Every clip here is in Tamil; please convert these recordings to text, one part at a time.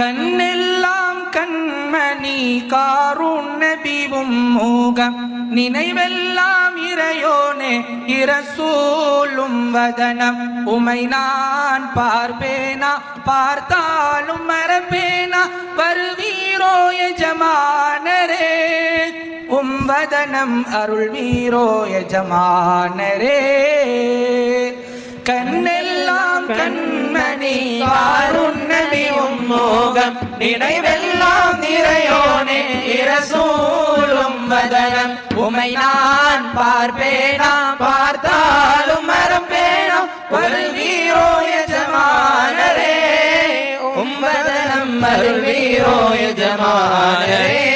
கண்ணெல்லாம் கண்மணி காரும் நபிவும் மோகம். நினைவெல்லாம் இறையோனே இரசூலும் வதனம். உமை நான் பார்ப்பேனா பார்த்தாலும் மறப்பேனா? வருவீரோ எஜமானரே. உம் வதனம் அருள் வீரோ எஜமானரே. கண்ணெல்லாம் கண்மணி காரு வதனம் நினைவெல்லாம் நிறையோனே இரசூலும் வதனம். உமை நான் பார்ப்பேனா பார்த்தாலும் மறப்பேனா வருவீரோ எஜமானரே. உம்பதனம் அருள்வீரோ எஜமானரே.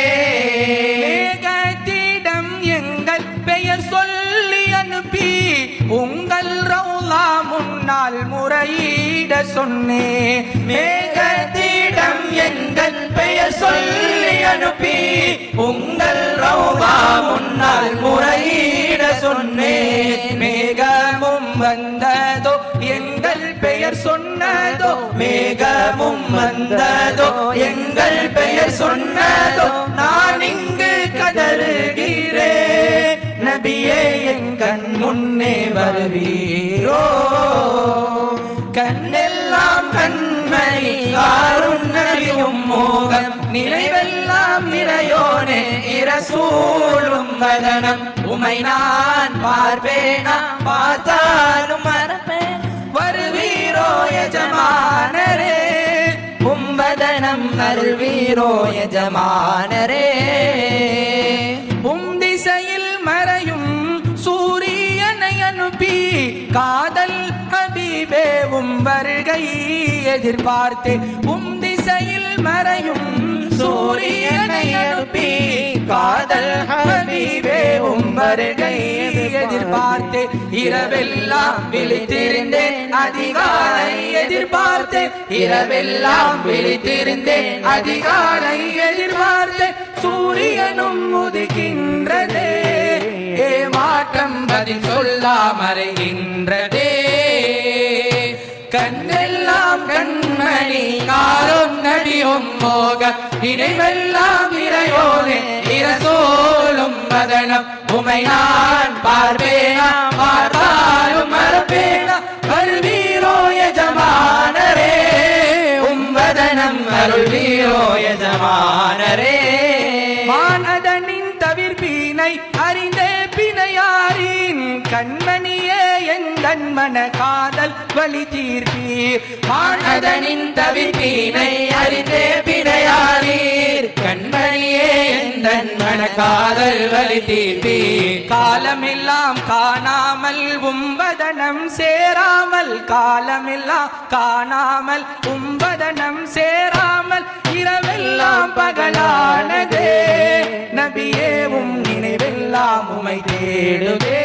மேகத்திடம் எங்கள் பெயர் சொல்லி உங்கள் ரவுலா முன்னால் முறையிட சொன்னே. மேகத்தை எங்கள் பெயர் சொல்லி அனுப்பி உங்கள் ரவுலா முன்னால் முறையிட சொன்னேன் மேகமும் வந்ததோ எங்கள் பெயர் சொன்னதோ மேகமும் வந்ததோ எங்கள் பெயர் சொன்னதோ நான் இங்கு கதறுகிறேன் நபியே என் கண் முன்னே வருவீரோ. கண்ணே நினைவெல்லாம் நிறையோனே இரசூலும் வதனம். உமை நான் பார்ப்பேனா? பார்த்தாலும் மறப்பேன். வருவீரோ எஜமானரே உம்பதனம் அருள்வீரோ எஜமானரே. உம் திசையில் மறையும் சூரியனை அனுப்பி காதல் ஹபீபே உம் வருகை எதிர்பார்த்து உம் திசையில் மறையும் சூரியனை அனுப்பி காதல் ஹபீபே உம் வருகை எதிர்பார்த்து இரவெல்லாம் விழித்திருந்தேன் அதிகாலை எதிர்பார்த்து இரவெல்லாம் விழித்திருந்தேன் அதிகாலை எதிர்பார்த்து சூரியனும் உதிக்கின்றதே ஏமாற்றம் பதில் சொல்லா மறைகின்றதே. கண்மணி காலம் நடியும் மோக இணைவெல்லாம் இறையோனே இரசோலும் மதனம். உமை நான் பார்ப்பேனா பார்த்தாலும் மறப்பேனா வருவீரோ எஜமானரே. உம்பதனம் அருள் வீரோ எஜமானரே. மானதனின் தவிர்ப்பீனை அறிந்தே பிணையாரின் கண்மணியே. எந்தன் மன காதல் வழி தீர்ப்பீர் மானதனின் தவிப்பீனை அறிந்தே பிணையாரீர் கண்மணியே எந்தன் மன காதல் வழி தீர்ப்பீர் காலமெல்லாம் காணாமல் உம்பதனம் சேராமல் காலமெல்லாம் காணாமல் உம்பதனம் சேராமல் இரவெல்லாம் பகலானதே. நபியே உம் நினைவெல்லாம் உமை தேடுவே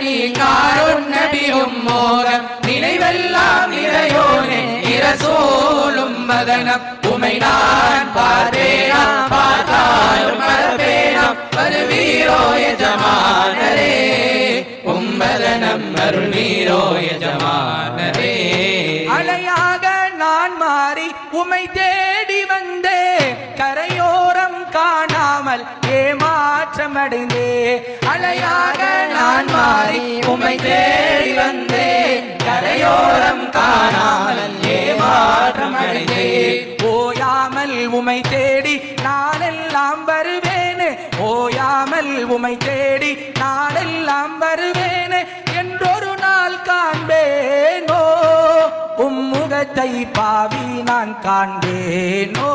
நீ காரும் நபியும் மோகம் நினைவெல்லாம் இறையோனே இரசோலும் மதனம். உமை நான் பார்த்தேனா பார்த்தாலும் மறப்பேனாம் வருவீரோ எஜமானரே உம்மதனம் அருள்வீரோ எஜமானரே. அலையாக நான் மாறி உமை தேடி வந்தே கரையோரம் காணாமல் ஏமாற்றமடைந்தே. அலையாக நான் மாறி உமை தேடி வந்தேன் கரையோரம் காணாமல் ஏமாற்றமடைந்தே. ஓயாமல் உமை தேடி நாளெல்லாம் வருவேன். ஓயாமல் உமை தேடி நாளெல்லாம் வருவேன். என்றொரு நாள் காண்பேனோ. உம்முகத்தை பாவி நான் காண்பேனோ.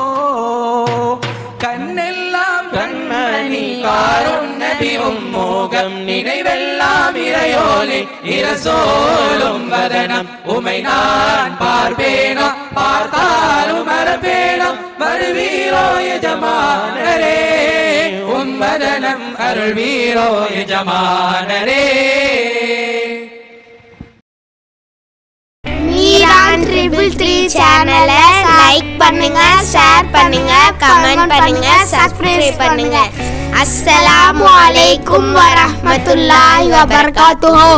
கண்ணெல்லாம் கண்மணி காரும் நபியும் மோகம். நினைவெல்லாம் இறையோனே இரசோலும் வதனம். உமை நான் பார்ப்பேனா? பார்த்தாலும் மறப்பேனா? வருவீரோ எஜமானரே. உம் வதனம் அருள்வீரோ எஜமானரே. மீரான் ட்ரிபிள் த்ரீ சேனலை லைக் பண்ணுங்க ஷேர் பண்ணுங்க கமெண்ட் பண்ணுங்க சப்ஸ்கிரைப் பண்ணுங்க. அஸ்ஸலாமு அலைக்கும் வரஹ்மத்துல்லாஹி வபரகாத்துஹு